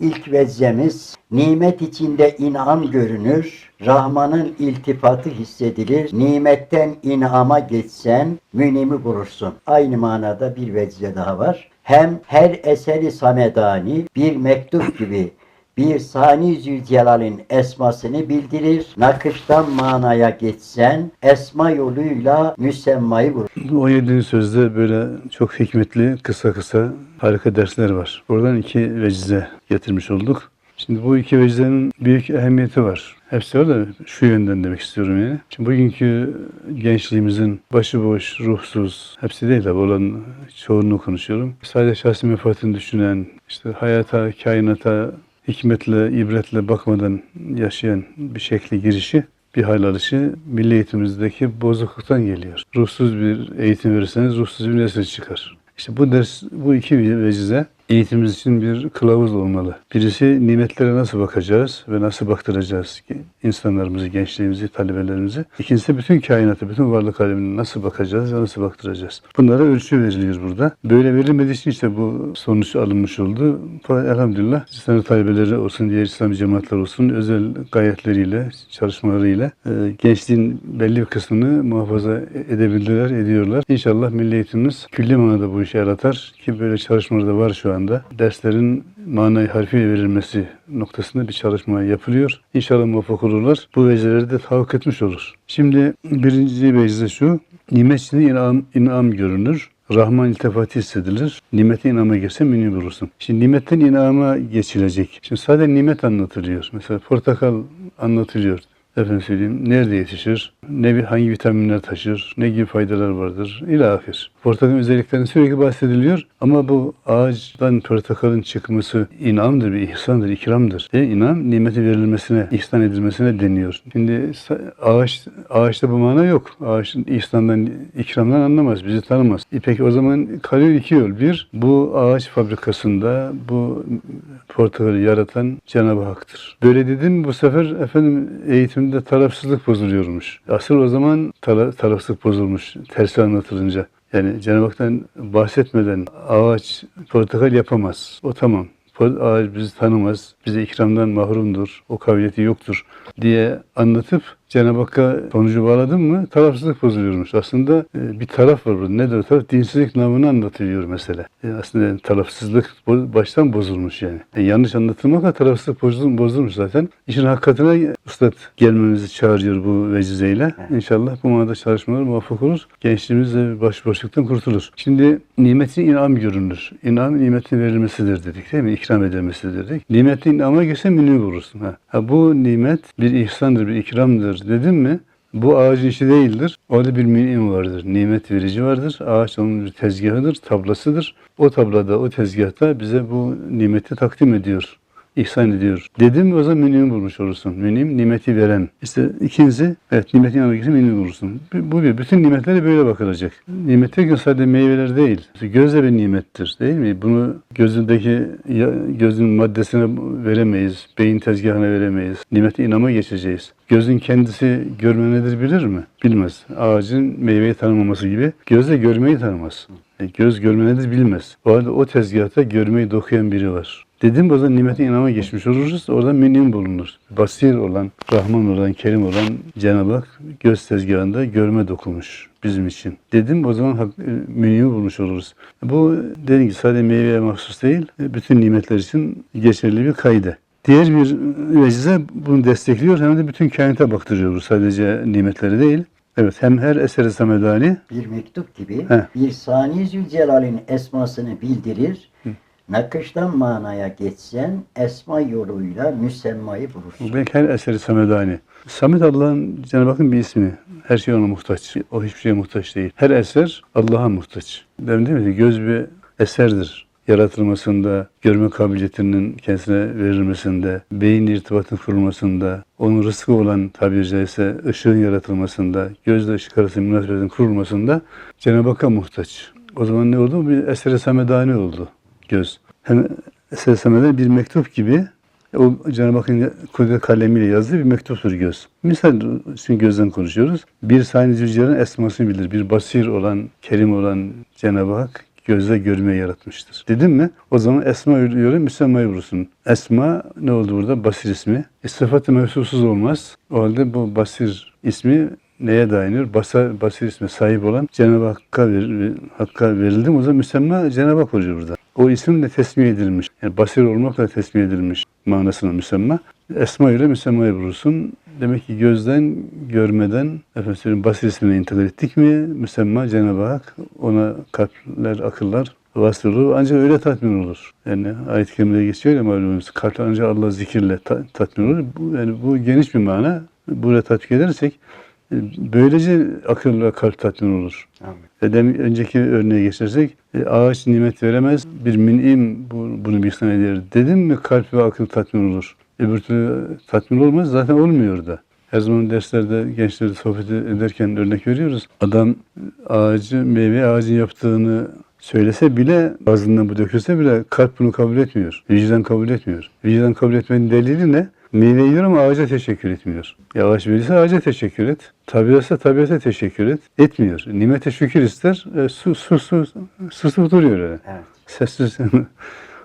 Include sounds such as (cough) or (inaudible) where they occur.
İlk vezemiz, nimet içinde inam görünür, Rahman'ın iltifatı hissedilir, nimetten inama geçsen münimi bulursun. Aynı manada bir vezze daha var. Hem her eseri samedani bir mektup gibi bir Sani Zülcelal'in esmasını bildirir. Nakıştan manaya geçsen esma yoluyla müsemmayı bulur. Bu 17. sözde böyle çok hikmetli, kısa kısa harika dersler var. Oradan iki vecize getirmiş olduk. Şimdi bu iki vecizenin büyük ehemmiyeti var. Hepsi var da şu yönden demek istiyorum yani. Şimdi bugünkü gençliğimizin başıboş, ruhsuz, hepsi değil tabi olan çoğunluğu konuşuyorum. Sadece şahsi menfaatini düşünen, işte hayata, kainata hikmetle, ibretle bakmadan yaşayan bir şekli girişi bir hal alışı milli eğitimimizdeki bozukluktan geliyor. Ruhsuz bir eğitim verirseniz ruhsuz bir nesil çıkar. İşte bu ders, bu iki vecize eğitimimiz için bir kılavuz olmalı. Birisi nimetlere nasıl bakacağız ve nasıl baktıracağız ki insanlarımızı, gençliğimizi, talebelerimizi. İkincisi bütün kainatı, bütün varlık alemine nasıl bakacağız ve nasıl baktıracağız. Bunlara ölçü veriliyor burada. Böyle verilmediği için işte bu sonuç alınmış oldu. Fakat elhamdülillah İslam talebeleri olsun, diğer İslam cemaatler olsun özel gayretleriyle, çalışmalarıyla e, gençliğin belli bir kısmını muhafaza edebildiler, ediyorlar. İnşallah milli eğitimimiz külli manada bu işi yaratar ki böyle çalışmalar da var şu anda. Derslerin manayı harfiyle verilmesi noktasında bir çalışma yapılıyor. İnşallah muvaffak olurlar. Bu vecizeleri de tahakkuk etmiş olur. Şimdi birinci vecize şu. Nimet içinde inam, inam görünür. Rahman iltifatı hissedilir. Nimete inama girse münir bulursun. Şimdi nimetten inama geçilecek. Şimdi sadece nimet anlatılıyor. Mesela portakal anlatılıyor. Efendim söyleyeyim, nerede yetişir, ne bir hangi vitaminler taşır, ne gibi faydalar vardır, ilahir. Portakalın özelliklerini sürekli bahsediliyor ama bu ağaçtan portakalın çıkması inamdır, bir ihsandır, ikramdır. E, inam, nimeti verilmesine, ihsan edilmesine deniyor. Şimdi ağaç, ağaçta bu mana yok. Ağaçın ihsandan, ikramdan anlamaz, bizi tanımaz. E, peki o zaman kalıyor iki yol. Bir, bu ağaç fabrikasında bu portakalı yaratan Cenab-ı Hak'tır. Böyle dedim bu sefer efendim eğitimde tarafsızlık bozuluyormuş. Asıl o zaman tara- tarafsızlık bozulmuş tersi anlatılınca. Yani Cenab-ı Hak'tan bahsetmeden ağaç portakal yapamaz. O tamam. Ağaç bizi tanımaz, bize ikramdan mahrumdur, o kabiliyeti yoktur diye anlatıp Cenab-ı Hakk'a sonucu bağladın mı tarafsızlık bozuluyormuş. Aslında e, bir taraf var burada. Nedir o taraf? Dinsizlik namını anlatılıyor mesela. Yani aslında yani tarafsızlık baştan bozulmuş yani. E, yanlış anlatılmakla tarafsızlık bozul- bozulmuş zaten. İşin hakikatine Üstad gelmemizi çağırıyor bu vecizeyle. İnşallah bu manada çalışmalar muvaffak olur. Gençliğimiz de başboşluktan kurtulur. Şimdi nimetin inam görünür. İnam nimetin verilmesidir dedik değil mi? İkram edilmesidir dedik. Nimetin inama girse münir bulursun. Ha. ha bu nimet bir ihsandır, bir ikramdır dedim mi? Bu ağacın işi değildir. Orada bir münim vardır. Nimet verici vardır. Ağaç onun bir tezgahıdır, tablasıdır. O tablada, o tezgahta bize bu nimeti takdim ediyor. İhsan ediyor. Dedim o zaman münimi bulmuş olursun. Münim nimeti veren. İşte ikincisi evet nimetin yanına girse münimi bulursun. Bu bir. Bütün nimetlere böyle bakılacak. Nimet derken sadece meyveler değil. Göz de bir nimettir değil mi? Bunu gözündeki gözün maddesine veremeyiz. Beyin tezgahına veremeyiz. Nimete inama geçeceğiz. Gözün kendisi görme nedir bilir mi? Bilmez. Ağacın meyveyi tanımaması gibi göz de görmeyi tanımaz. E, göz görme nedir bilmez. O halde o tezgahta görmeyi dokuyan biri var. Dedim o zaman nimetin inama geçmiş oluruz. Orada münim bulunur. Basir olan, Rahman olan, Kerim olan Cenab-ı Hak göz tezgahında görme dokumuş bizim için. Dedim o zaman e, münimi bulmuş oluruz. Bu dediğim gibi sadece meyveye mahsus değil, e, bütün nimetler için geçerli bir kaide. Diğer bir vecize bunu destekliyor hem de bütün kainata baktırıyoruz. Sadece nimetleri değil. Evet hem her eseri samedani Bir mektup gibi He. bir Sani Zülcelal'in esmasını bildirir. Nakıştan manaya geçsen esma yoluyla müsemmayı bulursun. Belki her eseri Samedani. Samet Allah'ın Cenab-ı Hakk'ın bir ismi. Her şey ona muhtaç. O hiçbir şeye muhtaç değil. Her eser Allah'a muhtaç. Demin değil mi? Göz bir eserdir. Yaratılmasında, görme kabiliyetinin kendisine verilmesinde, beyin irtibatın kurulmasında, onun rızkı olan tabiri caizse ışığın yaratılmasında, gözle ışık arası münasebetin kurulmasında Cenab-ı Hakk'a muhtaç. O zaman ne oldu? Bir eseri samedani oldu göz. Hem samedani bir mektup gibi o Cenab-ı Hakk'ın kudret kalemiyle yazdığı bir mektuptur göz. Misal şimdi gözden konuşuyoruz. Bir Sani Zülcelal'in esmasını bilir. Bir basir olan, kerim olan Cenab-ı Hak gözle görmeyi yaratmıştır. Dedim mi? O zaman esma yöre müsemmayı vurursun. Esma ne oldu burada? Basir ismi. E, sıfatı mevsusuz olmaz. O halde bu basir ismi neye dayanıyor? Basar, basir ismi sahip olan Cenab-ı Hakk'a, ver, Hakk'a verildi mi? O zaman müsemma Cenab-ı Hak oluyor burada. O isim de tesmih edilmiş. Yani basir olmakla tesmih edilmiş manasına müsemma. Esma ile müsemmayı vurursun. Demek ki gözden, görmeden efendim basir ismine intikal ettik mi? Müsemma Cenab-ı Hak ona kalpler, akıllar vasıl olur. Ancak öyle tatmin olur. Yani ayet-i kerimede geçiyor ya malumunuz. Kalpler ancak Allah zikirle ta- tatmin olur. Bu, yani bu geniş bir mana. Buraya tatbik edersek böylece akıl ve kalp tatmin olur. Amin. Demin önceki örneğe geçersek e, ağaç nimet veremez bir minim bu, bunu bir ihsan eder. Dedim mi kalp ve akıl tatmin olur. Öbür türlü tatmin olmaz zaten olmuyor da. Her zaman derslerde gençlerle sohbet ederken örnek veriyoruz. Adam ağacı, meyve ağacın yaptığını söylese bile, ağzından bu dökülse bile kalp bunu kabul etmiyor. Vicdan kabul etmiyor. Vicdan kabul etmenin delili ne? Meyve yiyor ama ağaca teşekkür etmiyor. Ya ağaç verirse ağaca teşekkür et. Tabiatsa tabiata teşekkür et. Etmiyor. Nimete şükür ister. E, su, su, su, susup duruyor öyle. Evet. Sessiz. (laughs)